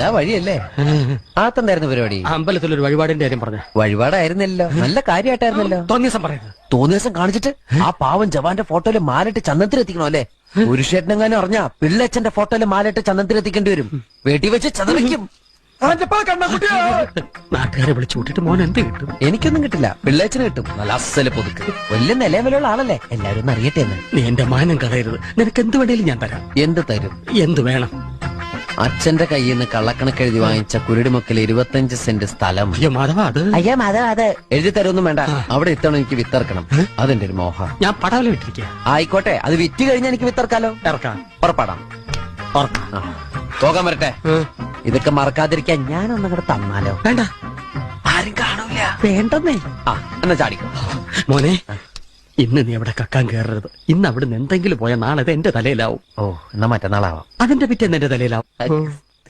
ഇതാ വഴിയല്ലേ? ആത്തന്തായിരുന്നു പരിപാടി? അമ്പലത്തിൽ ഒരു വഴിപാടിന്റെ കാര്യം പറഞ്ഞു. വഴിപാടായിരുന്നല്ലോ. നല്ല കാര്യമായിട്ടായിരുന്നല്ലോ തോന്നിയസം പറയുന്നത് തോന്നിയ ദിവസം കാണിച്ചിട്ട് ആ പാവം ജവാന്റെ ഫോട്ടോയിൽ മാലിട്ട് ചന്ദനത്തിലെത്തിക്കണോ അല്ലേ? പുരുഷേട്ടനെങ്ങാനും അറിഞ്ഞ പിള്ളച്ചന്റെ ഫോട്ടോയിൽ മാലിട്ട് ചന്ദനത്തിലെത്തിക്കേണ്ടി വരും. വീട്ടിൽ വെച്ച് ചതറിക്കും. നാട്ടുകാരെ വിളിച്ചു കൂട്ടിട്ട് മോൻ എന്ത് കിട്ടും? എനിക്കൊന്നും കിട്ടില്ല. പിള്ളേച്ചന് കിട്ടും. നല്ല അസൽ പുതുക്ക്. വലിയ നിലവിലുള്ള ആളല്ലേ? എല്ലാരും ഒന്ന് അറിയട്ടെ എന്ന്. നീ എന്റെ മാനം കളയരുത്. നിനക്ക് എന്ത് വേണേലും ഞാൻ തരാം. എന്ത് തരും? എന്ത് വേണം? അച്ഛന്റെ കയ്യിൽ നിന്ന് കള്ളക്കണക്ക് എഴുതി വാങ്ങിച്ച കുരുടിമുക്കിൽ ഇരുപത്തഞ്ച് സെന്റ് സ്ഥലം. അയ്യോ മാധവ അത് അയ്യോ മാധവ അത് എഴുതി തരൊന്നും വേണ്ട. അവിടെ എത്തണം എനിക്ക് വിത്തർക്കണം അതെന്റെ ഒരു മോഹം. ഞാൻ പടവല വിട്ടിരിക്കുക ആയിക്കോട്ടെ അത് വിറ്റ് കഴിഞ്ഞാൽ എനിക്ക് വിത്തർക്കാലോ ഇറക്കാം. പുറപ്പെടാം. പോകാൻ വരട്ടെ. ഇതൊക്കെ മറക്കാതിരിക്കാൻ ഞാനൊന്നും കൂടെ തന്നാലോ? വേണ്ട. ആരും കാണൂല. വേണ്ടെന്നേ. ആ എന്നാ ചാടിക്കോ. മോനെ ഇന്ന് നീ അവിടെ കക്കാൻ കയറരുത് ഇന്ന് അവിടുന്ന് എന്തെങ്കിലും പോയ നാളെ അത് എന്റെ തലയിലാവും. ഓ എന്നാ മറ്റന്നാളാവാം. അതിന്റെ പിറ്റേന്ന് എന്റെ തലയിലാവും.